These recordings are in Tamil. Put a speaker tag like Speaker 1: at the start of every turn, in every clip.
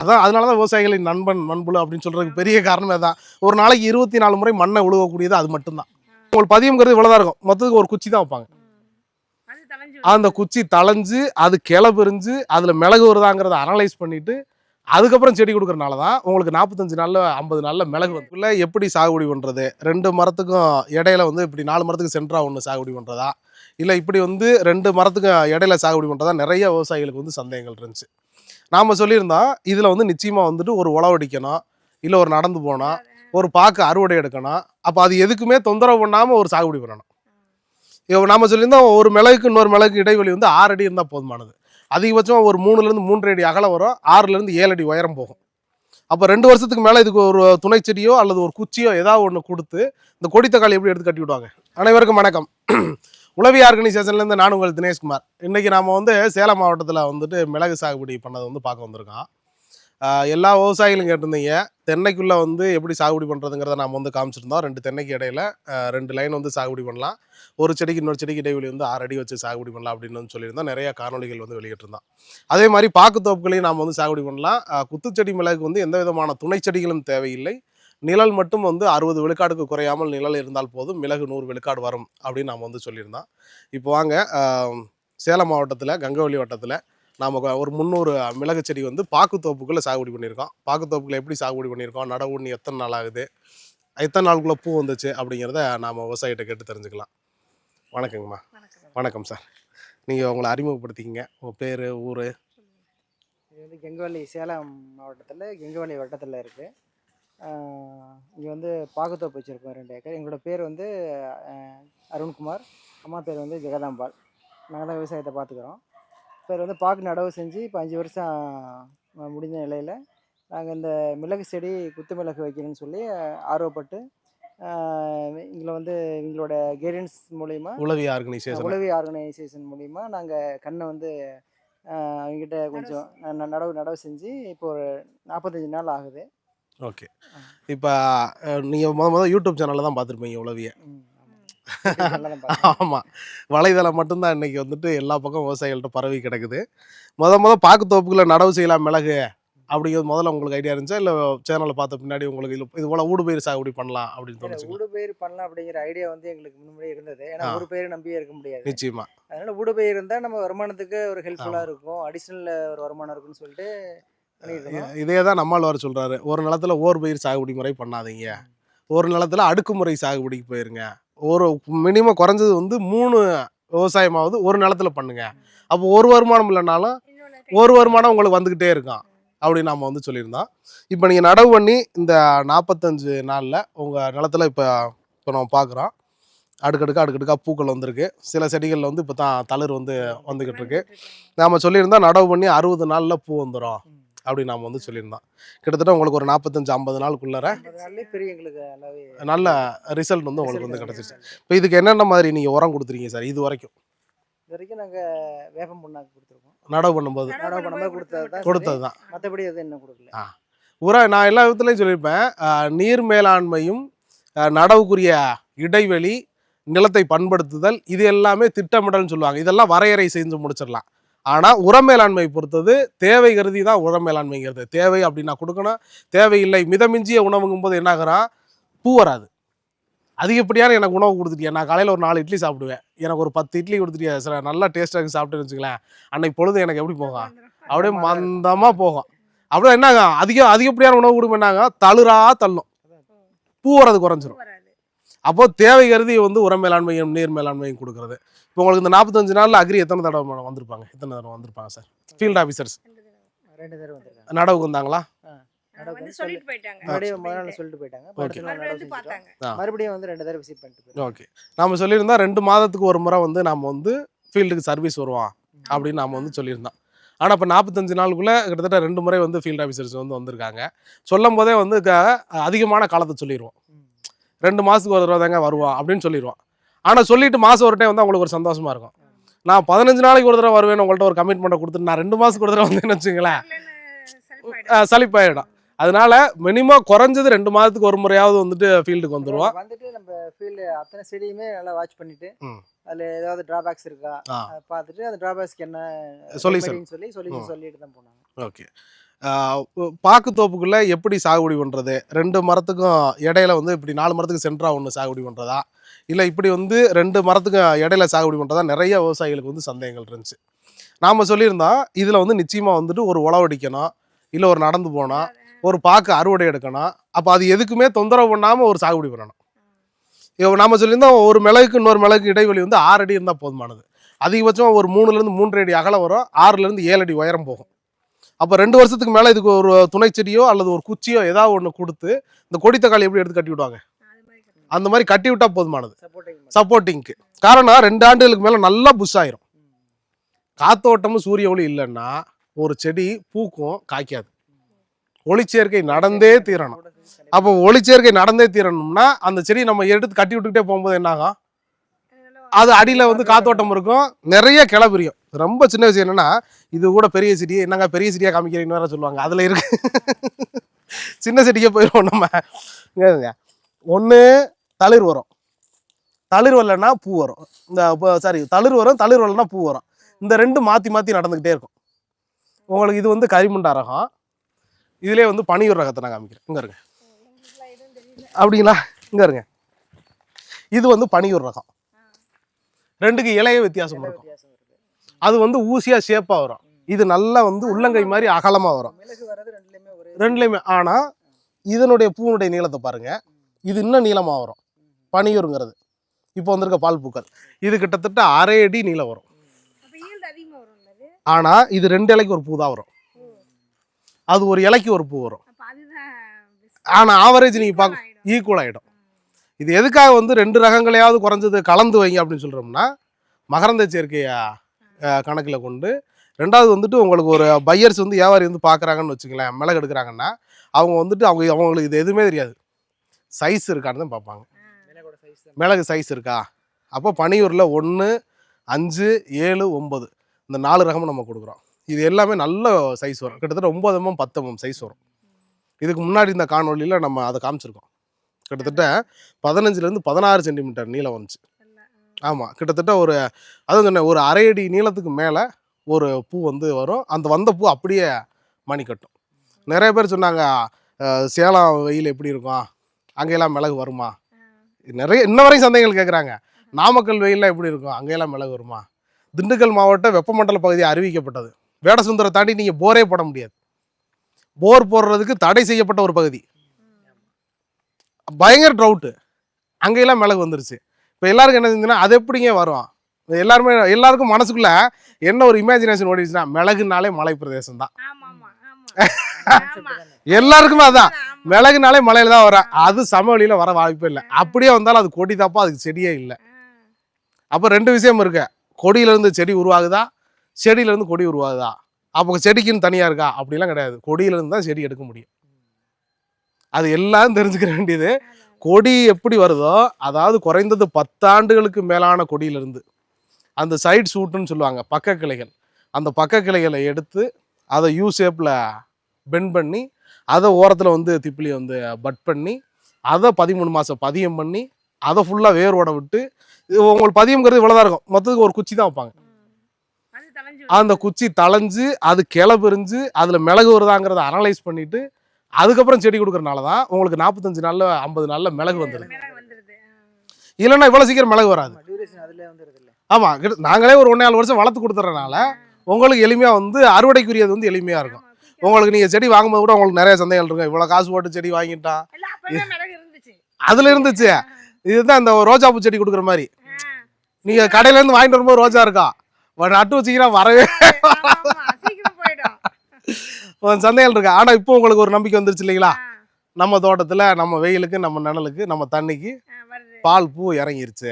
Speaker 1: அதான் அதனால தான் விவசாயிகளின் நண்பன் மண்புழு அப்படின்னு சொல்றதுக்கு பெரிய காரணமே தான் ஒரு நாளைக்கு இருபத்தி நாலு முறை மண்ணை உழுவக்கூடியது அது மட்டும்தான். உங்களுக்கு பதியம்ங்கிறது இவ்வளோதான் இருக்கும். மொத்தத்துக்கு ஒரு குச்சி தான் வைப்பாங்க. அந்த குச்சி தளைஞ்சு அது கிளை பிரிஞ்சு அதில் மிளகு வருதாங்கிறத அனலைஸ் பண்ணிட்டு அதுக்கப்புறம் செடி கொடுக்கறனால தான் உங்களுக்கு நாற்பத்தஞ்சு நாளில் ஐம்பது நாளில் மிளகு வந்து இல்லை எப்படி சாகுபடி பண்ணுறது ரெண்டு மரத்துக்கும் இடையில வந்து இப்படி நாலு மரத்துக்கு சென்ட்ரா ஒன்று சாகுபடி பண்ணுறதா இல்லை இப்படி வந்து ரெண்டு மரத்துக்கும் இடையில சாகுபடி பண்ணுறதா நிறைய விவசாயிகளுக்கு வந்து சந்தேகங்கள் இருந்துச்சு. நாம் சொல்லியிருந்தோம் இதில் வந்து நிச்சயமாக வந்துட்டு ஒரு உழவடிக்கணும் இல்லை ஒரு நடந்து போகணும் ஒரு பாக்கு அறுவடை எடுக்கணும் அப்போ அது எதுக்குமே தொந்தரவு பண்ணாமல் ஒரு சாகுபடி பண்ணணும். இப்போ நாம சொல்லியிருந்தோம் ஒரு மிளகுக்கு இன்னொரு மிளகுக்கு இடைவெளி வந்து ஆறு அடி இருந்தால் போதுமானது. அதிகபட்சம் ஒரு மூணுலேருந்து மூன்று அடி அகலம் வரும் ஆறுலேருந்து ஏழு அடி உயரம் போகும். அப்போ ரெண்டு வருஷத்துக்கு மேலே இதுக்கு ஒரு துணை செடியோ அல்லது ஒரு குச்சியோ ஏதாவது ஒன்று கொடுத்து இந்த கொடித்தக்காளி எப்படி எடுத்து கட்டி விடுவாங்க? அனைவருக்கும் வணக்கம். உளவி ஆர்கனைசேஷன்லேருந்து நான் உங்கள் தினேஷ்குமார். இன்றைக்கி நாம் வந்து சேலம் மாவட்டத்தில் வந்துட்டு மிளகு சாகுபடி பண்ணதை வந்து பார்க்க வந்திருக்கோம். எல்லா விவசாயிகளும் கேட்டிருந்தீங்க. தென்னைக்குள்ளே வந்து எப்படி சாகுபடி பண்ணுறதுங்கிறத நாம் வந்து காமிச்சிருந்தோம். ரெண்டு தென்னைக்கு இடையில ரெண்டு லைன் வந்து சாகுபடி பண்ணலாம். ஒரு செடிக்கு இன்னொரு செடிக்கு இடைவெளி வந்து ஆறு அடி வச்சு சாகுபடி பண்ணலாம் அப்படின்னு வந்து சொல்லியிருந்தோம். நிறைய காணொலிகள் வந்து வெளியிட்டிருந்தோம். அதே மாதிரி பாக்குத்தோப்புகளையும் நாம் வந்து சாகுபடி பண்ணலாம். குத்துச்செடி மிளகுக்கு வந்து எந்த விதமான துணை செடிகளும் தேவையில்லை. நிழல் மட்டும் வந்து அறுபது விழுக்காடுக்கு குறையாமல் நிழல் இருந்தால் போதும். மிளகு நூறு விழுக்காடு வரும் அப்படின்னு நாம் வந்து சொல்லியிருந்தோம். இப்போ வாங்க சேலம் மாவட்டத்தில் கங்கவள்ளி வட்டத்தில் நாம் ஒரு முந்நூறு மிளகு செடி வந்து பாக்குத்தோப்புக்குள்ளே சாகுபடி பண்ணியிருக்கோம். பாக்குத்தோப்புக்குள்ள எப்படி சாகுபடி பண்ணியிருக்கோம்? நடவு இன்னும் எத்தனை நாள் ஆகுது? எத்தனை நாளுக்குள்ளே பூ வந்துச்சு? அப்படிங்கிறத நாம் விவசாயிகிட்ட கேட்டு தெரிஞ்சுக்கலாம். வணக்கங்கம்மா.
Speaker 2: வணக்கம்.
Speaker 1: வணக்கம் சார். நீங்கள் உங்களை அறிமுகப்படுத்திக்கிங்க. உங்கள் பேர் ஊர்?
Speaker 3: இது வந்து கெங்கவள்ளி சேலம் மாவட்டத்தில் கெங்கவள்ளி வட்டத்தில் இருக்குது இங்கே வந்து பாகுத்தோப்பு வச்சுருக்கோம் ரெண்டு ஏக்கர். எங்களோட பேர் வந்து அருண்குமார். அம்மா பேர் வந்து ஜெகதாம்பாள். நாங்கள் தான் விவசாயத்தை பார்த்துக்குறோம் பேர் வந்து பாக்கு நடவு செஞ்சு இப்போ அஞ்சு வருஷம் முடிஞ்ச நிலையில் நாங்கள் இந்த மிளகு செடி குத்து மிளகு வைக்கணும்னு சொல்லி ஆர்வப்பட்டு எங்களை வந்து எங்களோட கைடன்ஸ் மூலிமா
Speaker 1: உளவி ஆர்கனைசேஷன்
Speaker 3: உளவி ஆர்கனைசேஷன் மூலிமா நாங்கள் கண்ணை வந்து அவங்ககிட்ட கொஞ்சம் நடவு நடவு செஞ்சு இப்போ ஒரு நாற்பத்தஞ்சு நாள் ஆகுது.
Speaker 1: ஓகே. இப்போ நீங்கள் முத முத யூடியூப் சேனலில் தான் பார்த்துருப்பீங்க உளவியை. ஆமாம் வலைதளம் மட்டும்தான் இன்னைக்கு வந்துட்டு எல்லா பக்கம் விவசாயிகள்கிட்ட பரவி கிடக்குது. முத முத பாக்குத்தோப்புக்குள்ள நடவு செய்யலாம் மிளகு அப்படிங்கிறது முதல்ல உங்களுக்கு ஐடியா இருந்துச்சா? இல்லை சேனலை பார்த்த பின்னாடி உங்களுக்கு இது இது போல் ஊடு பயிர் சாகுபடி பண்ணலாம் அப்படின்னு தோணுச்சுங்க
Speaker 3: ஊடுபயிர் பண்ணலாம் அப்படிங்கிற ஐடியா வந்து எங்களுக்கு முன்னாடியே இருந்தது. ஏன்னா. ஒரு பயிர் நம்பியே இருக்க முடியாது.
Speaker 1: நிச்சயமா.
Speaker 3: அதனால ஊடுபயிர் இருந்தால் நம்ம வருமானத்துக்கு ஒரு ஹெல்ப்ஃபுல்லாக இருக்கும். அடிஷ்னல் ஒரு வருமானம் இருக்குன்னு சொல்லிட்டு.
Speaker 1: இதே தான் நம்மால் வர சொல்கிறாரு ஒரு நிலத்துல ஓர் பயிர் சாகுபடி முறை பண்ணாதீங்க. ஒரு நிலத்துல அடுக்குமுறை சாகுபடிக்கு போயிருங்க. ஒரு மினிமம் குறைஞ்சது வந்து மூணு விவசாயமாவது ஒரு நிலத்துல பண்ணுங்க. அப்போ ஒரு வருமானம் இல்லைனாலும் ஒரு வருமானம் உங்களுக்கு வந்துக்கிட்டே இருக்கும். அப்படின்னு நாம் வந்து சொல்லியிருந்தோம். இப்போ நீங்கள் நடவு பண்ணி இந்த நாற்பத்தஞ்சு நாளில் உங்கள் நிலத்துல இப்போ இப்போ நம்ம பார்க்குறோம் அடுக்கடுக்கா அடுக்கடுக்கா பூக்கள் வந்திருக்கு. சில செடிகளில் வந்து இப்போ தான் தளிர் வந்து வந்துக்கிட்டு இருக்கு. நாம் சொல்லியிருந்தோம் நடவு பண்ணி அறுபது நாளில் பூ வந்துடும்
Speaker 3: ம்.
Speaker 1: அப்படின்னு நாம் வந்து சொல்லியிருந்தோம். கிட்டத்தட்ட உங்களுக்கு ஒரு நாற்பத்தஞ்சு ஐம்பது நாளுக்குள்ளார நல்ல ரிசல்ட் வந்து உங்களுக்கு வந்து கிடச்சிருச்சு. இப்போ இதுக்கு என்னென்ன மாதிரி நீங்கள் உரம் கொடுத்துருக்கீங்க சார்? இது வரைக்கும்.
Speaker 3: இது வரைக்கும் நாங்கள் வேப்பம் புண்ணாக்கு கொடுத்துருக்கோம்.
Speaker 1: நடவு பண்ணும்போது.
Speaker 3: நடவு பண்ணும்போது கொடுத்தது தான்
Speaker 1: கொடுத்தது தான்
Speaker 3: மற்றபடி எதுவும் இன்னும் கொடுக்கல.
Speaker 1: உரம் நான் எல்லா விதத்துலையும் சொல்லியிருப்பேன். நீர் மேலாண்மையும் நடவுக்குரிய இடைவெளி நிலத்தை பண்படுத்துதல் இது எல்லாமே திட்டமிடல்னு சொல்லுவாங்க. இதெல்லாம் வரையறை செஞ்சு முடிச்சிடலாம். ஆனால் உர மேலாண்மை பொறுத்தது தேவை கருதி தான் உர மேலாண்மைங்கிறது. தேவை அப்படின்னா கொடுக்கணும். தேவையில்லை மிதமிஞ்சிய உணவுங்கும் போது என்னாகிறான் பூ வராது. அதிகப்படியான எனக்கு உணவு கொடுத்துட்டியா? நான் காலையில் ஒரு நாலு இட்லி சாப்பிடுவேன். எனக்கு ஒரு பத்து இட்லி கொடுத்துட்டியா? சார் நல்லா டேஸ்ட்டாக சாப்பிட்டுன்னு வச்சுங்களேன் அன்னைக்கு பொழுது எனக்கு எப்படி போகும்? அப்படியே மந்தமாக போகும். அப்படியே என்னாகும்? அதிக அதிகப்படியான உணவு கொடுக்கும் என்னாகும்? தளுரா தள்ளும். பூ வரது குறைஞ்சிரும்.
Speaker 2: வராது
Speaker 1: அப்போ தேவை கருதி வந்து உர மேலாண்மையும் நீர் மேலாண்மையும் கொடுக்குறது. இப்போ உங்களுக்கு இந்த நாற்பத்தஞ்சு நாளில் அக்ரி எத்தனை தடவை மேடம் வந்திருப்பாங்க? எத்தனை தடவை வந்திருப்பாங்க சார்? ஃபீல்ட் ஆஃபீஸர்ஸ்
Speaker 3: ரெண்டு தடவை. வந்திருக்காங்க.
Speaker 1: நடவுக்கு வந்தாங்களா. ஓகே. நாம சொல்லியிருந்தா ரெண்டு மாதத்துக்கு ஒரு முறை வந்து நம்ம வந்து ஃபீல்டுக்கு சர்வீஸ் வருவோம் அப்படின்னு நாம வந்து சொல்லியிருந்தோம். ஆனால் இப்போ நாற்பத்தஞ்சு நாளுக்குள்ளே கிட்டத்தட்ட ரெண்டு முறை வந்து ஃபீல்ட் ஆஃபீஸர்ஸ் வந்து வந்திருக்காங்க. சொல்லும் போதே வந்து க- அதிகமான காலத்தை சொல்லிடுவோம். ரெண்டு மாதத்துக்கு ஒரு தடவை தாங்க வருவோம் அப்படின்னு சொல்லிடுவோம் ஆனால் சொல்லிட்டு மாதம் ஒரு டைம் வந்து அவங்களுக்கு ஒரு சந்தோஷமா இருக்கும். நான் பதினஞ்சு நாளைக்கு ஒரு தடவை வருவேன் உங்கள்கிட்ட ஒரு கமிட்மெண்ட்டை கொடுத்துட்டு நான் ரெண்டு மாதத்துக்கு ஒரு தடவை வந்தேன்னு வச்சுங்களேன்
Speaker 2: சலிப்பாயிடும்.
Speaker 1: அதனால மினிமம் குறைஞ்சது ரெண்டு மாதத்துக்கு ஒரு முறையாவது வந்துட்டு ஃபீல்டுக்கு வந்துடுவோம்
Speaker 3: வந்துட்டு நம்ம ஃபீல்டு அத்தனை செடியுமே நல்லா வாட்ச் பண்ணிட்டு. அதுல ஏதாவது டிராபேக்ஸ் இருக்கா? பார்த்துட்டு அந்த டிராபேக்ஸ்க்கு என்ன சொல்லி சொல்யூஷன்
Speaker 1: ம்.
Speaker 3: சொல்லிட்டு தான் போனாங்க.
Speaker 1: ஓகே. பாக்கு தோப்புக்குள்ள எப்படி சாகுபடி பண்றது? ரெண்டு மரத்துக்கும் இடையில வந்து இப்படி நாலு மரத்துக்கு சென்டரா ஒன்று சாகுபடி பண்றதா? இல்லை இப்படி வந்து ரெண்டு மரத்துக்கும் இடையில சாகுபடி பண்றதா? நிறைய விவசாயிகளுக்கு வந்து சந்தேகங்கள் இருந்துச்சு. நாம சொல்லியிருந்தோம் இதுல வந்து நிச்சயமா வந்துட்டு ஒரு உழவடிக்கணும் இல்லை ஒரு நடந்து போகணும். ஒரு பாக்கு அறுவடை எடுக்கணும். அப்போ அது எதுக்குமே தொந்தரவு பண்ணாம ஒரு சாகுபடி பண்ணணும். இப்போ நாம சொல்லியிருந்தோம் ஒரு மிளகுக்கு இன்னொரு மிளகுக்கு இடைவெளி வந்து ஆறு அடி இருந்தால் போதுமானது. அதிகபட்சம் ஒரு மூணுலேருந்து மூன்று அடி அகலம் வரும். ஆறுலேருந்து ஏழு அடி உயரம் போகும். அப்போ ரெண்டு வருஷத்துக்கு மேலே இதுக்கு ஒரு துணை செடியோ அல்லது ஒரு குச்சியோ ஏதாவது ஒன்று கொடுத்து இந்த கொடித்தக்காளி எப்படி எடுத்து கட்டி விடுவாங்க? அந்த மாதிரி கட்டி விட்டால் போதுமானது. சப்போர்ட்டிங்க்கு காரணம் ரெண்டு ஆண்டுகளுக்கு மேலே நல்லா புஷ் ஆயிரும். காத்தோட்டமும் சூரிய ஒளி இல்லைன்னா ஒரு செடி பூக்கும் காய்க்காது. ஒளிச்சேர்க்கை நடந்தே தீரணும். அப்போ ஒளிச்சேர்க்கை நடந்தே தீரணும்னா அந்த செடி நம்ம எடுத்து கட்டி விட்டுக்கிட்டே போகும்போது என்னாகும்
Speaker 2: அது
Speaker 1: அடியில் வந்து காத்தோட்டம் இருக்கும். நிறைய கிளை பிரியும் ரொம்ப சின்ன விஷயம் என்னன்னா இது கூட பெரிய செடி என்னங்க பெரிய செடியாக காமிக்கிறீங்கன்னு வேற சொல்லுவாங்க. அதில் இருக்கு. சின்ன செடிக்கே போயிடுவோம் நம்ம. ஒன்று தளிர் வரும் தளிர் வரலன்னா பூ வரும். இந்த சாரி தளிர் வரும் தளிர் வரலன்னா பூ வரும். இந்த ரெண்டு மாற்றி மாற்றி நடந்துக்கிட்டே இருக்கும். உங்களுக்கு இது வந்து கரிமுண்டா ரகம் இதுலேயே வந்து பனியூர் ரகத்தை நான் காமிக்கிறேன். இங்கே இருங்க. அப்படிங்களா? இங்கே இருங்க. இது வந்து பனியூர் ரகம். ரெண்டுக்கு இலைய வித்தியாசம் இருக்கும். அது வந்து ஊசியா ஷேப்பா வரும். இது நல்லா வந்து உள்ளங்கை மாதிரி அகலமா வரும்.
Speaker 3: ரெண்டுலயுமே ஒரே
Speaker 1: ரெண்டுலையுமே ஆனா இதனுடைய பூனுடைய நீளத்தை பாருங்க. இது இன்னும் நீளமா வரும். பனியூருங்கிறது. இப்போ வந்திருக்க பால் பூக்கள். இது கிட்டத்தட்ட அரை அடி நீளம் வரும்.
Speaker 2: அப்ப yield அதிகமா வரும்ல அது?
Speaker 1: ஆனா இது ரெண்டு இலைக்கு ஒரு பூ தான் வரும் அது ஒரு இலைக்கு ஒரு பூ வரும்.
Speaker 2: அப்ப அதுதான் best.
Speaker 1: ஆனா ஆவரேஜ் நீங்க பார்க்க. ஈக்குவல் ஆயிடும். இது எதுக்காக வந்து ரெண்டு ரகங்களையாவது குறைஞ்சது கலந்து வைங்க அப்படின்னு சொல்றோம்னா மகரந்த சேர்க்கையை கணக்கில் கொண்டு ரெண்டாவது வந்துட்டு உங்களுக்கு ஒரு பையர்ஸ் வந்து வியாபாரி வந்து பார்க்குறாங்கன்னு வச்சுங்களேன் மிளகு எடுக்கிறாங்கன்னா அவங்க வந்துட்டு அவங்க அவங்களுக்கு இது எதுவுமே தெரியாது. சைஸ் இருக்கான்னு தான் பார்ப்பாங்க. மிளகு சைஸ் இருக்கா? அப்போ பனியூரில் ஒன்று அஞ்சு ஏழு ஒம்பது இந்த நாலு ரகமும் நம்ம கொடுக்குறோம். இது எல்லாமே நல்ல சைஸ் வரும். கிட்டத்தட்ட ஒம்பது எம்எம் பத்து எம்எம் சைஸ் வரும். இதுக்கு முன்னாடி இந்த காணொலியில் நம்ம அதை காமிச்சிருக்கோம். கிட்டத்தட்ட பதினஞ்சுலேருந்து பதினாறு சென்டிமீட்டர் நீளம் வந்துச்சு. ஆமாம் கிட்டத்தட்ட ஒரு அதுவும் சொன்னேன் ஒரு அரை அடி நீளத்துக்கு மேலே ஒரு பூ வந்து வரும். அந்த வந்த பூ அப்படியே மணி கட்டும் நிறைய பேர் சொன்னாங்க சேலம் வெயில் எப்படி இருக்கும்? அங்கெல்லாம் மிளகு வருமா? நிறைய இன்ன வரைக்கும் சந்தைகள் கேட்குறாங்க நாமக்கல் வெயிலில் எப்படி இருக்கும்? அங்கெல்லாம் மிளகு வருமா? திண்டுக்கல் மாவட்டம் வெப்பமண்டல பகுதி அறிவிக்கப்பட்டது. வேடசுந்தரை தாண்டி நீங்கள் போரே போட முடியாது. போர் போடுறதுக்கு தடை செய்யப்பட்ட ஒரு பகுதி. பயங்கர ட்ரவுட்டு அங்கெல்லாம் மிளகு வந்துருச்சு. இப்போ எல்லாருக்கும் என்ன செஞ்சுன்னா அது எப்படிங்க வரும்? எல்லாருமே எல்லாருக்கும் மனசுக்குள்ள என்ன ஒரு இமேஜினேஷன் ஓடிடுச்சுன்னா மிளகுனாலே மலை பிரதேசம் தான் எல்லாருக்குமே அதான்.
Speaker 2: ஆமா.
Speaker 1: மிளகுனாலே மலையில தான் வரும் அது சமவெளியில வர வாய்ப்பே இல்லை. அப்படியே வந்தாலும் அது கொடி தாப்பா அதுக்கு செடியே இல்லை. அப்போ ரெண்டு விஷயம் இருக்கு. கொடியில இருந்து செடி உருவாகுதா? செடியில இருந்து கொடி உருவாகுதா? அப்போ செடிக்குன்னு தனியா இருக்கா? அப்படிலாம் கிடையாது. கொடியில இருந்து தான் செடி எடுக்க முடியும். அது எல்லாம் தெரிஞ்சுக்க வேண்டியது. கொடி எப்படி வருதோ அதாவது குறைந்தது பத்தாண்டுகளுக்கு மேலான கொடியிலிருந்து. அந்த சைட் ஷூட்டுன்னு சொல்லுவாங்க பக்க கிளைகள். அந்த பக்க கிளைகளை எடுத்து அதை யூ ஷேப்பில் பெண்ட் பண்ணி அதை ஓரத்தில் வந்து திப்பிலி வந்து பட் பண்ணி அதை பதிமூணு மாதம் பதியம் பண்ணி அதை ஃபுல்லாக வேரோட விட்டு உங்களுக்கு பதியம்ங்கிறது இவ்வளோதான் இருக்கும். மொத்தத்துக்கு ஒரு குச்சி தான் வைப்பாங்க. அந்த குச்சி தளைஞ்சு அது கிளை பிரிஞ்சு அதில் மிளகு வருதாங்கிறத அனலைஸ் பண்ணிட்டு அதுக்கப்புறம் செடி கொடுக்கறனால தான் உங்களுக்கு நாற்பத்தஞ்சு நாளில் ஐம்பது நாளில் மிளகு வந்துடுது. இல்லைன்னா இவ்வளோ சீக்கிரம் மிளகு வராது.
Speaker 3: டியூரேஷன் அதுல வந்துருது இல்ல.
Speaker 1: ஆமாம் கிட்ட- நாங்களே ஒரு ஒன்றே நாலு வருஷம் வளர்த்து கொடுத்துறனால உங்களுக்கு எளிமையாக வந்து அறுவடைக்குரியது வந்து எளிமையாக இருக்கும். உங்களுக்கு நீங்கள் செடி வாங்கும்போது கூட உங்களுக்கு நிறைய சந்தைகள் இருக்கும். இவ்வளோ காசு போட்டு செடி வாங்கிட்டான். அதில் இருந்துச்சு. இதுதான் இந்த ரோஜா பூ செடி கொடுக்குற மாதிரி. நீங்கள் கடையிலேருந்து வாங்கிட்டு வரும்போது ரோஜா இருக்கா? நட்டு வச்சிங்கன்னா வரவே
Speaker 2: போயிடும்
Speaker 1: ஒரு சந்தைகள் இருக்கு. ஆனால் இப்போ உங்களுக்கு ஒரு நம்பிக்கை வந்துருச்சு இல்லைங்களா? நம்ம தோட்டத்தில் நம்ம வெயிலுக்கு நம்ம நிழலுக்கு நம்ம தண்ணிக்கு பால் பூ இறங்கிருச்சு.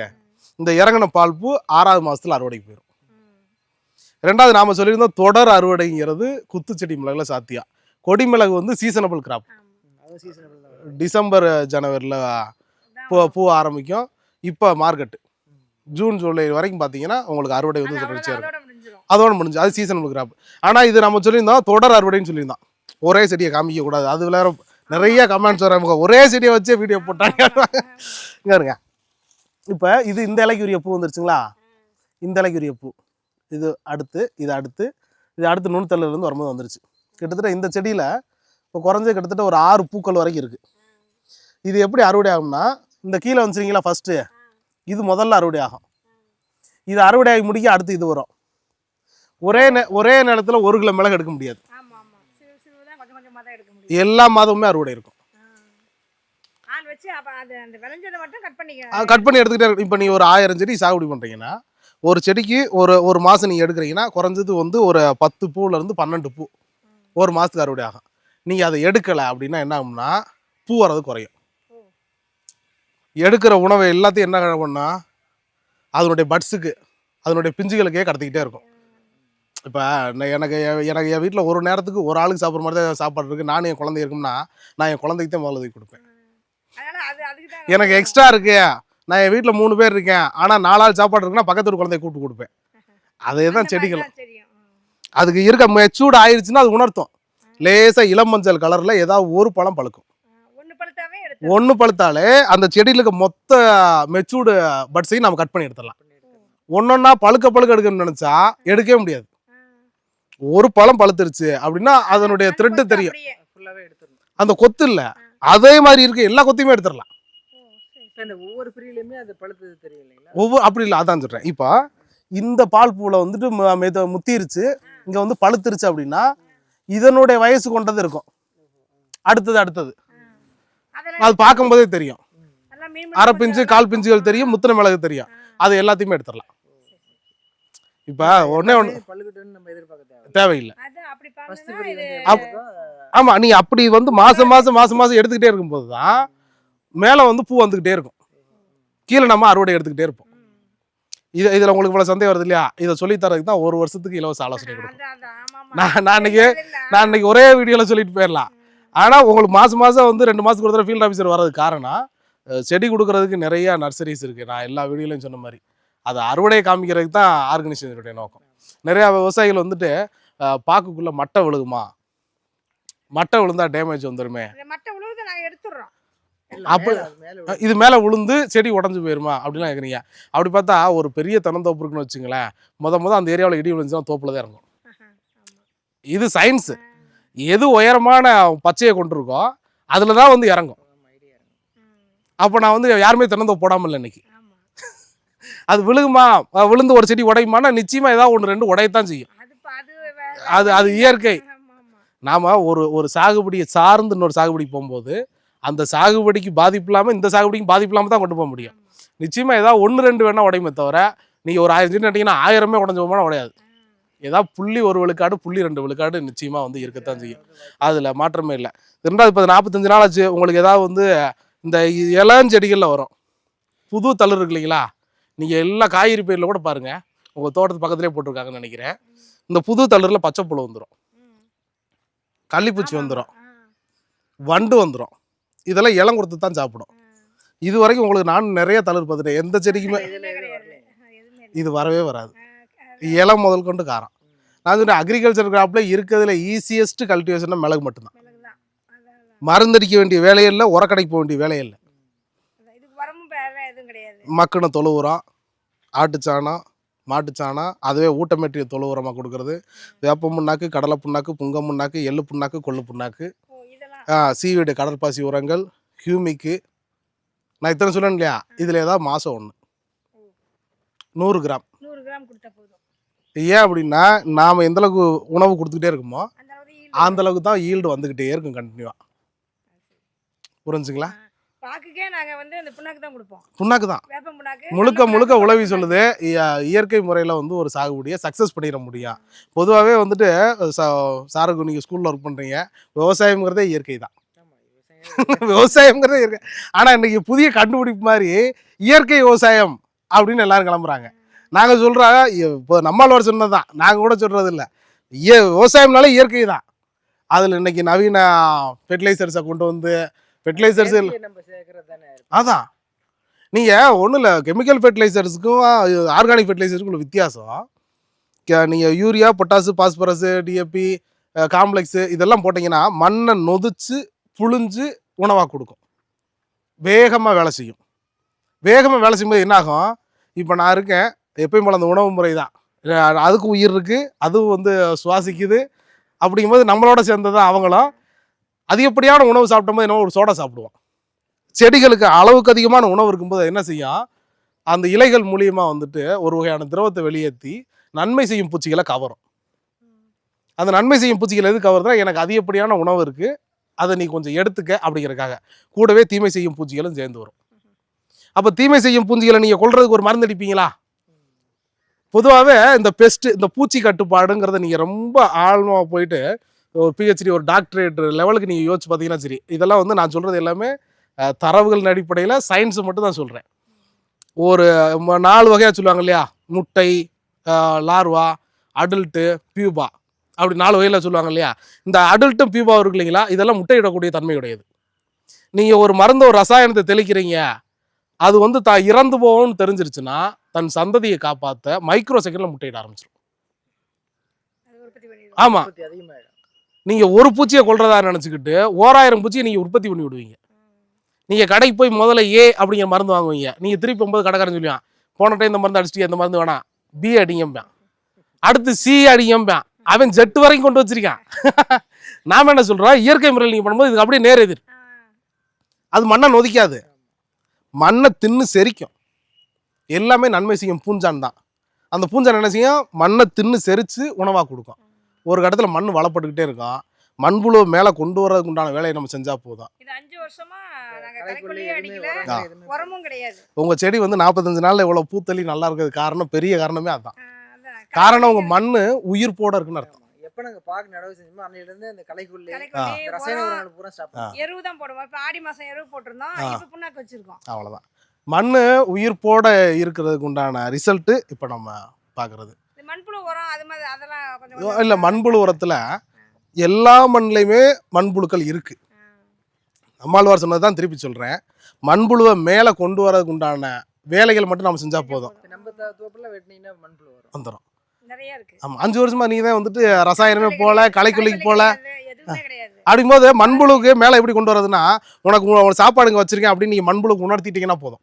Speaker 1: இந்த இறங்கின பால் பூ ஆறாவது மாசத்துல அறுவடைக்கு போயிடும். ரெண்டாவது நாம சொல்லியிருந்தோம் தொடர் அறுவடைங்கிறது குத்துச்செடி மிளகுல சாத்தியா கொடி மிளகு வந்து சீசனபிள் கிராப்
Speaker 2: ஆமா.
Speaker 3: அது சீசனபிள் தான். வரும்.
Speaker 1: டிசம்பர் ஜனவரியில் பூ பூ ஆரம்பிக்கும். இப்போ மார்க்கெட்டு ஜூன் ஜூலை வரைக்கும் பார்த்தீங்கன்னா உங்களுக்கு அறுவடை வந்து தொடர்ச்சியாக இருக்கும்.
Speaker 2: அதோட
Speaker 1: முடிஞ்சு அது சீசனபிள் கிராப் ஆனால் இது நம்ம சொல்லியிருந்தோம் தொடர் அறுவடைன்னு சொல்லியிருந்தோம். ஒரே செடியை காமிக்க கூடாது. அது வேற நிறைய கமெண்ட்ஸ் வர ஒரே செடியை வச்சே வீடியோ போட்டாங்க. இங்க இருங்க இப்போ இது இந்த இலைக்கு உரிய பூ வந்துருச்சுங்களா? இந்த இலைக்கு உரிய பூ. இது அடுத்து இது அடுத்து இது அடுத்து நுண்தல்ல இருந்து வரும்போது வந்துருச்சு. கிட்டத்தட்ட இந்த செடியில் இப்போ குறைஞ்சது கிட்டத்தட்ட ஒரு ஆறு பூக்கள் வரைக்கும் இருக்குது இது எப்படி அறுவடை ஆகும்னா இந்த கீழே வந்துச்சிங்களா ஃபஸ்ட்டு இது முதல்ல அறுவடை ஆகும். இது அறுவடை ஆகி முடிக்க அடுத்து இது வரும். ஒரே ஒரே நேரத்தில் ஒரு கிலோ மிளகு எடுக்க முடியாது. எல்லா மாதமுமே அறுவடை இருக்கும்.
Speaker 2: கட்
Speaker 1: பண்ணி எடுத்துக்கிட்டே இப்போ நீ ஒரு ஆயிரம் செடி சாகுபடி பண்ணுறீங்கன்னா ஒரு செடிக்கு ஒரு ஒரு மாதம் நீங்கள் எடுக்கிறீங்கன்னா குறைஞ்சது வந்து ஒரு பத்து பூலேருந்து பன்னெண்டு பூ ஒரு மாதத்துக்கு அறுவடை ஆகும். நீங்கள் அதை எடுக்கலை அப்படின்னா என்ன ஆகும்னா பூ வர்றது குறையும். எடுக்கிற உணவை எல்லாத்தையும் என்ன பண்ணா அதனுடைய பட்ஸுக்கு அதனுடைய பிஞ்சுகளுக்கே கடத்திக்கிட்டே இருக்கும். இப்போ எனக்கு எனக்கு என் வீட்டில் ஒரு நேரத்துக்கு ஒரு ஆளுக்கு சாப்பிட்ற மாதிரி தான் சாப்பாடு இருக்குது நானும் என் குழந்தை இருக்கும்னா நான் என் குழந்தைக்கு தான் முதல்ல கொடுப்பேன். எனக்கு எக்ஸ்ட்ரா இருக்கு. நான் என் வீட்டில் மூணு பேர் இருக்கேன். ஆனால் நாலாள் சாப்பாடு இருக்குன்னா பக்கத்து ஒரு குழந்தைய கூப்பிட்டு கொடுப்பேன். அதே தான்
Speaker 2: அந்த மாதிரி
Speaker 1: செடிகள்
Speaker 2: தான் தெரியும். ம்.
Speaker 1: அதுக்கு இருக்க மெச்சூர்டு ஆயிடுச்சுன்னா அது உணர்த்தும். லேசாக இளம் மஞ்சள் கலரில் ஏதாவது ஒரு பழம் பழுக்கும். ஒன்று பழுத்தாலே அந்த செடியில் இருக்க மொத்த மெச்சூர்டு பட்ஸையும் நம்ம கட் பண்ணி எடுத்துடலாம். ஒன்னொன்னா பழுக்க பழுக்க எடுக்கணும்னு நினச்சா எடுக்கவே முடியாது. ஒரு பழம் பழுத்துருச்சு அப்படின்னா அதனுடைய த்ரெட்டு தெரியும். அந்த கொத்து இல்லை. அதே மாதிரி இருக்க எல்லா கொத்தையுமே எடுத்துடலாம்.
Speaker 3: ஒவ்வொரு அது பழுத்தது
Speaker 1: ஒவ்வொரு அப்படி இல்லை அதான் சொல்கிறேன் இப்போ இந்த பால் பூவில் வந்துட்டு ம- மெத முத்திருச்சு இங்கே வந்து பழுத்துருச்சு அப்படின்னா இதனுடைய வயசு கொண்டது இருக்கும். அடுத்தது அடுத்தது. அது பார்க்கும்போதே தெரியும். அரை பிஞ்சு கால் பிஞ்சுகள் தெரியும் முத்தின மிளகு தெரியும். அது எல்லாத்தையுமே எடுத்துடலாம். இப்போ ஒன்றே ஒன்று தேவையில்லை. ஆமாம் நீ அப்படி வந்து மாதம் மாதம் மாதம் மாதம் எடுத்துக்கிட்டே இருக்கும்போது தான் மேலே வந்து பூ வந்துக்கிட்டே இருக்கும். கீழே நம்ம அறுவடை எடுத்துக்கிட்டே இருப்போம். இது இதில் உங்களுக்கு இவ்வளோ சந்தேகம் வருது இல்லையா? இதை சொல்லித் தரதுக்கு தான் ஒரு வருஷத்துக்கு இலவச ஆலோசனை கொடுக்கும். நான் நான் இன்னைக்கு. நான் இன்னைக்கு ஒரே வீடியோவில் சொல்லிட்டு போயிடலாம். ஆனால் உங்களுக்கு மாதம் மாதம் வந்து ரெண்டு மாதத்துக்கு ஒரு தடவை ஃபீல்ட் ஆஃபீஸர் வர்றதுக்கு காரணம் செடி கொடுக்கறதுக்கு நிறைய நர்சரிஸ் இருக்குது நான் எல்லா வீடியோலையும் சொன்ன மாதிரி. அதை அறுவடையை காமிக்கிறதுக்கு தான் ஆர்கனைசேஷனுடைய நோக்கம். நிறையா விவசாயிகள் வந்துட்டு பாக்குக்குள்ள மட்டை விழுகுமா? மட்டை விழுந்தா டேமேஜ் வந்துருமே
Speaker 2: இந்த மட்டை உழுவுதை நாங்க எடுத்துடுறோம்.
Speaker 1: அப்ப-
Speaker 3: மேலே
Speaker 1: இது மேலே விழுந்து செடி உடஞ்சு போயிருமா? அப்படிலாம் கேட்குறீங்க அப்படி பார்த்தா ஒரு பெரிய தென்னந்தோப்பு இருக்குன்னு வச்சுங்களேன் முத முத அந்த ஏரியாவில் இடி விழுந்துச்சுன்னா தோப்பில் தான் இறங்கும். இது சயின்ஸு எது உயரமான பச்சையை கொண்டிருக்கோ அதில் தான் வந்து இறங்கும். அப்போ நான் வந்து யாருமே தென்னந்தோப்பு போடாமல் இல்லை இன்னைக்கு. அது விழுகுமா? விழுந்து ஒரு செடி உடையுமானா நிச்சயமாக ஏதாவது ஒன்று ரெண்டு உடையத்தான் செய்யும்.
Speaker 2: அது அது
Speaker 1: இயற்கை. நாம ஒரு ஒரு சாகுபடியை சார்ந்து இன்னொரு சாகுபடிக்கு போகும்போது அந்த சாகுபடிக்கு பாதிப்பு இல்லாமல் இந்த சாகுபடிக்கு பாதிப்பு இல்லாமல் தான் கொண்டு போக முடியும். நிச்சயமா ஏதாவது ஒன்று ரெண்டு வேணா உடையுமே தவிர நீங்கள் ஒரு ஆயிரம் செடி நட்டீங்கன்னா ஆயிரமே உடஞ்ச போனா உடையாது. ஏதாவது புள்ளி ஒரு விழுக்காடு புள்ளி ரெண்டு விழுக்காடு நிச்சயமா வந்து இருக்கத்தான் செய்யும். அதில் மாற்றமே இல்லை. ரெண்டாவது இப்போ நாற்பத்தஞ்சு நாள் ஆச்சு உங்களுக்கு ஏதாவது வந்து இந்த இளஞ்செடிகளில் வரும். புது தளிர் இருக்கு இல்லைங்களா? நீங்கள் எல்லா காய்கறி பயிரில் கூட பாருங்க. உங்கள் தோட்டத்து பக்கத்துலேயே போட்டிருக்காங்கன்னு நினைக்கிறேன். இந்த புது தளிரில் பச்சை புழு வந்துடும். கள்ளிப்பூச்சி வந்துடும் வண்டு வந்துடும் இதெல்லாம் இளம் கொடுத்து தான் சாப்பிடும். இது வரைக்கும் உங்களுக்கு நான் நிறைய தளிர் பார்த்துட்டேன். எந்த செடிக்குமே. இது வரவே வராது. இளம் முதல் கொண்டு காரம். நான் சொன்னேன் அக்ரிகல்ச்சர் கிராப்ல இருக்கிறதுல ஈஸியஸ்ட் கல்டிவேஷன் மிளகு மட்டும்தான். மருந்தடிக்க வேண்டிய வேலையில்லை உரக்கடைக்கு போக வேண்டிய வேலையில்லை
Speaker 2: அதான். இதுக்கு உரமும் வேற எதுவும் கிடையாது
Speaker 1: மக்கின தொழு உரம் ஆட்டுச்சாணம் மாட்டுச்சாணம் அதுவே ஊட்டமேற்றிய தொழு உரமாக கொடுக்கறது. வேப்ப புண்ணாக்கு கடலை புண்ணாக்கு புங்க புண்ணாக்கு எள்ளு புண்ணாக்கு கொள்ளு புண்ணாக்கு. சீவீடு கடற்பாசி உரங்கள் ஹியூமிக்கு. நான் இத்தனை சொன்னேன் இல்லையா? இதில் ஏதாவது மாதம் ஒன்று நூறு கிராம். ஏன் அப்படின்னா நாம் எந்த அளவுக்கு உணவு கொடுத்துக்கிட்டே இருக்கோமோ
Speaker 2: அந்த அளவுக்கு yield
Speaker 1: அந்த அளவுக்கு தான் ஈல்டு வந்துக்கிட்டே இருக்கும் கண்டினியூவாக புரிஞ்சுங்களா?
Speaker 2: பாக்குக்கே நாங்க வந்து அந்த புண்ணாக்கு தான் கொடுப்போம்.
Speaker 1: புண்ணாக்கு தான்.
Speaker 2: வேப்பம் புண்ணாக்கு.
Speaker 1: முழுக்க முழுக்க உழவி. சொல்லுது. இய- இயற்கை முறையில் வந்து ஒரு சாகுபடியை சக்ஸஸ் பண்ணிட முடியும். பொதுவாகவே வந்துட்டு சாருக்கு நீங்கள் ஸ்கூலில் ஒர்க் பண்ணுறீங்க விவசாயம்ங்கிறதே இயற்கை தான். விவசாயம்ங்கிறதே இயற்கை. ஆனால் இன்னைக்கு புதிய கண்டுபிடிப்பு மாதிரி இயற்கை விவசாயம் அப்படின்னு எல்லாரும் கிளம்புறாங்க. நாங்கள் சொல்கிறா இப்போ நம்மளோட சொன்னது தான். நாங்கள் கூட சொல்கிறது இல்லை. இய விவசாயம்னாலே இயற்கை தான். அதில் இன்னைக்கு நவீன ஃபெர்டிலைசர்ஸை கொண்டு வந்து ஃபெர்டிலைசர்ஸ்
Speaker 3: தானே
Speaker 1: அதான். நீங்கள் ஒன்றும் இல்லை கெமிக்கல் ஃபெர்டிலைசர்ஸுக்கும் ஆர்கானிக் ஃபெர்டிலைசருக்கும் உள்ள வித்தியாசம். நீங்கள் urea potash phosphorus DAP complex இதெல்லாம் போட்டிங்கன்னா மண்ணை நொதிச்சு புழிஞ்சு உணவாக கொடுக்கும். வேகமாக வேலை செய்யும். வேகமாக வேலை செய்யும்போது என்ன ஆகும்? இப்போ நான் இருக்கேன் எப்பயும் போல அந்த உணவு முறை தான். அதுக்கு உயிர் இருக்குது அதுவும் வந்து சுவாசிக்குது. அப்படிங்கும்போது நம்மளோட சேர்ந்தது அவங்களும். அதிகப்படியான உணவு சாப்பிடும்போது என்ன ஒரு சோடா சாப்பிடுவோம் செடிகளுக்கு அளவுக்கு அதிகமான உணவு இருக்கும்போது என்ன செய்யும்? அந்த இலைகள் மூலியமா வந்துட்டு ஒரு வகையான திரவத்தை வெளியேற்றி நன்மை செய்யும் பூச்சிகளை கவரும். அந்த நன்மை செய்யும் பூச்சிகள் எது கவருதுன்னா எனக்கு அதிகப்படியான உணவு இருக்கு அதை நீ கொஞ்சம் எடுத்துக்க அப்படிங்கிறதுக்காக. கூடவே தீமை செய்யும் பூச்சிகளும் சேர்ந்து வரும். அப்போ தீமை செய்யும் பூச்சிகளை நீங்கள் கொள்றதுக்கு ஒரு மருந்து அடிப்பீங்களா? பொதுவாகவே இந்த பெஸ்ட் இந்த பூச்சி கட்டுப்பாடுங்கிறத நீங்கள் ரொம்ப ஆழமாக போயிட்டு ஒரு பிஹெச்டி ஒரு டாக்டரேட் லெவலுக்கு நீங்கள் யோசிச்சு பார்த்தீங்கன்னா சரி. இதெல்லாம் வந்து நான் சொல்கிறது எல்லாமே தரவுகளின் அடிப்படையில் சயின்ஸை மட்டும் தான் சொல்கிறேன் ஒரு நாலு வகையாக சொல்லுவாங்க இல்லையா? முட்டை லார்வா அடல்ட்டு பியூபா அப்படி நாலு வகையில் சொல்லுவாங்க இல்லையா? இந்த அடல்ட்டும் பியூபாவும் இருக்கு இல்லைங்களா? இதெல்லாம் முட்டையிடக்கூடிய தன்மையுடையது. நீங்கள் ஒரு மருந்து ஒரு ரசாயனத்தை தெளிக்கிறீங்க. அது வந்து தான் இறந்து போகும்னு தெரிஞ்சிருச்சுன்னா தன் சந்ததியை காப்பாற்ற மைக்ரோ செகண்டில் முட்டையிட ஆரம்பிச்சிடும் ஆமாம் நீங்கள் ஒரு பூச்சியை கொள்றதா நினச்சிக்கிட்டு ஓராயிரம் பூச்சியை நீங்கள் உற்பத்தி பண்ணி விடுவீங்க. நீங்கள் கடைக்கு போய் முதல்ல ஏ அப்படிங்கிற மருந்து வாங்குவீங்க. நீங்கள் திருப்பி போகும்போது கடைக்காரன் சொல்லுவான் போன டைம் இந்த மருந்து அடிச்சிட்டு இந்த மருந்து வேணாம். பி அடிங்கம்பான். அடுத்து சி அடிங்கம்பான். அவன் ஜெட்டு வரைக்கும் கொண்டு வச்சிருக்கான். நாம் என்ன சொல்கிறோம் இயற்கை முறையில் நீங்கள் பண்ணும்போது இதுக்கு அப்படியே நேர் எதிர். அது மண்ணை நொதிக்காது. மண்ணை தின்னு செரிக்கும். எல்லாமே நன்மை செய்யும் பூஞ்சான் தான். அந்த பூஞ்சான் என்ன செய்யும்? மண்ணை தின்னு செரித்து உணவாக கொடுக்கும். ஒரு கட்டத்தில் மண் வளப்பட்டுக்கிட்டே இருக்கும் மண்புழு மேலே கொண்டு வர்றதுக்கு உண்டான வேலையை நம்ம செஞ்சால் போதும். உங்கள் செடி வந்து நாற்பத்தஞ்சு நாளில் இவ்வளோ பூத்தளி நல்லா இருக்கிறது காரணம் பெரிய காரணமே அதுதான். காரணம் உங்கள் மண் உயிர்ப்போட இருக்குன்னு அர்த்தம்.
Speaker 3: எப்ப நாங்க பாக்கு நடவு செஞ்சோமோ அந்த ரசாயன உரங்கள் பூரா ஸ்டாப்.
Speaker 2: எருவு தான் போடுவோம். இப்ப ஆடி மாசம் எருவு போட்டிருந்தோம்.
Speaker 1: ஆ.
Speaker 2: இப்ப புண்ணாக்கு வச்சிருக்கோம்.
Speaker 1: அவ்வளோதான் மண் உயிர்ப்போட இருக்கிறதுக்கு உண்டான ரிசல்ட்டு இப்போ நம்ம பார்க்குறது
Speaker 2: மண்புழு உரம் அது மாதிரி அதெல்லாம் கொஞ்சம்
Speaker 1: இல்லை மண்புழு உரத்தில் எல்லா மண்ணுலையுமே மண்புழுக்கள் இருக்குது. நம்மாழ்வார் சொன்னது தான் திருப்பி சொல்கிறேன் மண்புழுவை மேலே கொண்டு வரதுக்கு உண்டான வேலைகள் மட்டும் நம்ம செஞ்சால் போதும். வந்துடும்
Speaker 2: நிறைய இருக்கு.
Speaker 1: ஆமாம் அஞ்சு வருஷமா நீங்கள் தான் வந்துட்டு ரசாயனமே போல களைக்கொல்லிக்கு போல அப்படிங்கும்போது மண்புழுக்கு மேலே எப்படி கொண்டு வரதுன்னா உனக்கு உ- ஒரு சாப்பாடு இங்கே வச்சிருக்கேன் அப்படின்னு நீங்கள் மண்புழுக்கு உணர்த்திட்டீங்கன்னா போதும்.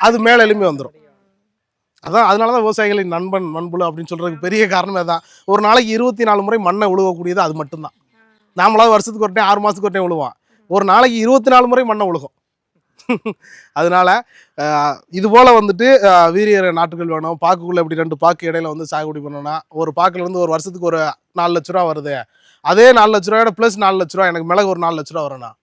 Speaker 1: அது மேலே எழும்பி வந்துடும் அதான் அதனால தான் விவசாயிகளின் நண்பன் மண்புழு அப்படின்னு சொல்கிறதுக்கு பெரிய காரணமே தான் ஒரு நாளைக்கு இருபத்தி நாலு முறை மண்ணை உழுவக்கூடியது அது மட்டும்தான். நாமளாவது வருஷத்துக்கு ஒரு டைம் ஆறு மாதத்துக்கு ஒரு டைம் உழுவோம். ஒரு நாளைக்கு இருபத்தி நாலு முறை மண்ணை உழுகும். அதனால இது போல் வந்துட்டு வீரியர் வீரிய நாட்டுகள் வேணும். பாக்குக்குள்ளே இப்படி ரெண்டு பாக்கு இடையில வந்து சாகுபடி பண்ணோன்னா ஒரு பாக்குலேருந்து ஒரு வருஷத்துக்கு ஒரு நாலு லட்ச ரூபா வருது. அதே நாலு லட்ச ரூபாயோட ப்ளஸ் நாலு லட்ச ரூபா எனக்கு மிளகு ஒரு நாலு லட்ச ரூபா வரணும்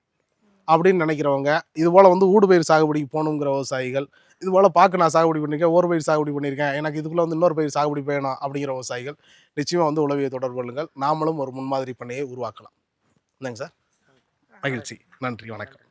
Speaker 1: அப்படின்னு நினைக்கிறவங்க இது போல் வந்து ஊடுபயிர் சாகுபடிக்கு போகணுங்கிற விவசாயிகள் இது போல் பார்க்க நான் சாகுபடி பண்ணியிருக்கேன் ஒரு பயிர் சாகுபடி பண்ணியிருக்கேன் எனக்கு இதுக்குள்ளே வந்து இன்னொரு பயிர் சாகுபடி வேணும் அப்படிங்கிற விவசாயிகள் நிச்சயமாக வந்து உளவியை தொடர்பு கொள்ளுங்கள். நாமளும் ஒரு முன்மாதிரி பண்ணையை உருவாக்கலாம். என்னங்க சார்? மகிழ்ச்சி. நன்றி. வணக்கம்.